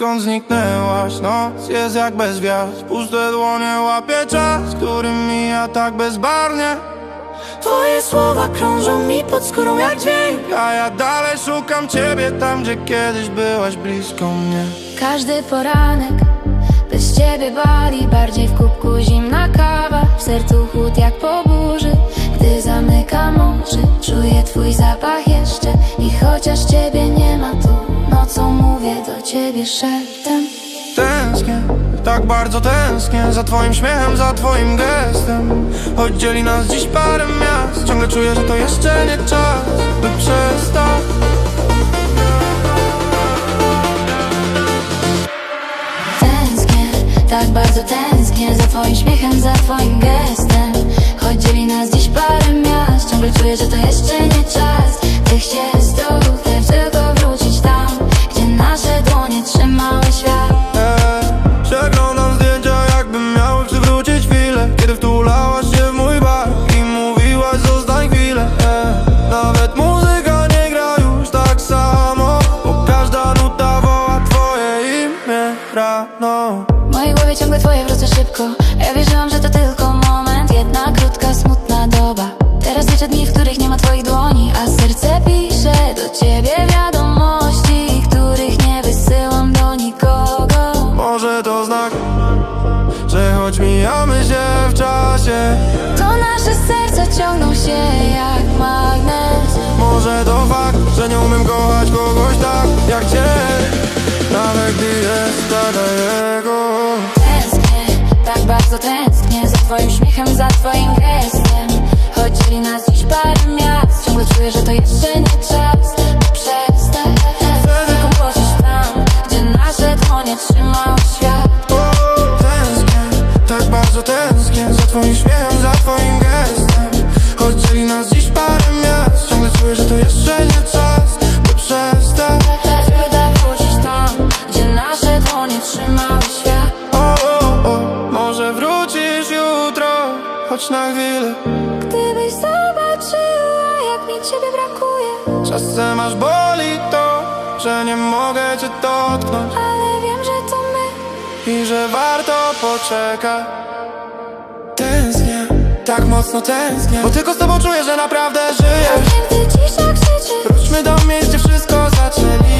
Odkąd zniknęłaś, noc jest jak bez gwiazd. Puste dłonie łapie czas, który mija tak bezbarnie Twoje słowa krążą mi pod skórą jak dźwięk A ja dalej szukam ciebie tam, gdzie kiedyś byłaś blisko mnie. Każdy poranek bez ciebie bali Bardziej w kubku zimna kawa W sercu chłód jak po burzy. Gdy zamykam oczy Czuję twój zapach jeszcze. I chociaż ciebie nie ma tu Nocą mówię do ciebie szeptem. Tęsknię, tak bardzo tęsknię Za twoim śmiechem, za twoim gestem. Choć dzieli nas dziś parę miast Ciągle czuję, że to jeszcze nie czas By przestać. Tęsknię, tak bardzo tęsknię Za twoim śmiechem, za twoim gestem. Choć dzieli nas dziś parę miast Ciągle czuję, że to jeszcze nie czas. Tych ścieżek, rano W mojej głowie ciągle twoje wrócę szybko. Ja wierzyłam, że to tylko moment Jedna krótka, smutna doba. Teraz liczę dni, w których nie ma twoich dłoni A serce pisze do ciebie wiadomości Których nie wysyłam do nikogo. Może to znak, że choć mijamy się w czasie To nasze serca ciągną się jak magnes. Może to fakt, że nie umiem kochać kogoś tak jak cię. Nawet gdy jest tak daleko Tęsknię, tak bardzo tęsknię Za twoim śmiechem, za twoim gestem. Choć dzieli nas dziś parę miast Ciągle czuję, że to jeszcze nie czas. By Przestać Tylko włożyć tam Gdzie nasze dłonie trzymały świat. O, Tęsknię, tak bardzo tęsknię Za twoim śmiechem, za twoim gestem. Choć dzieli nas dziś parę miast Ciągle czuję, że to jeszcze nie czas choć na chwilę. Gdybyś zobaczyła jak mi ciebie brakuje. Czasem aż boli to, że nie mogę cię dotknąć. Ale wiem, że to my. I że warto poczekać. Tęsknię, tak mocno tęsknię. Bo tylko z tobą czuję, że naprawdę żyję. Gdy cisza krzyczy. Wróćmy do miejsc, gdzie wszystko zaczęliśmy I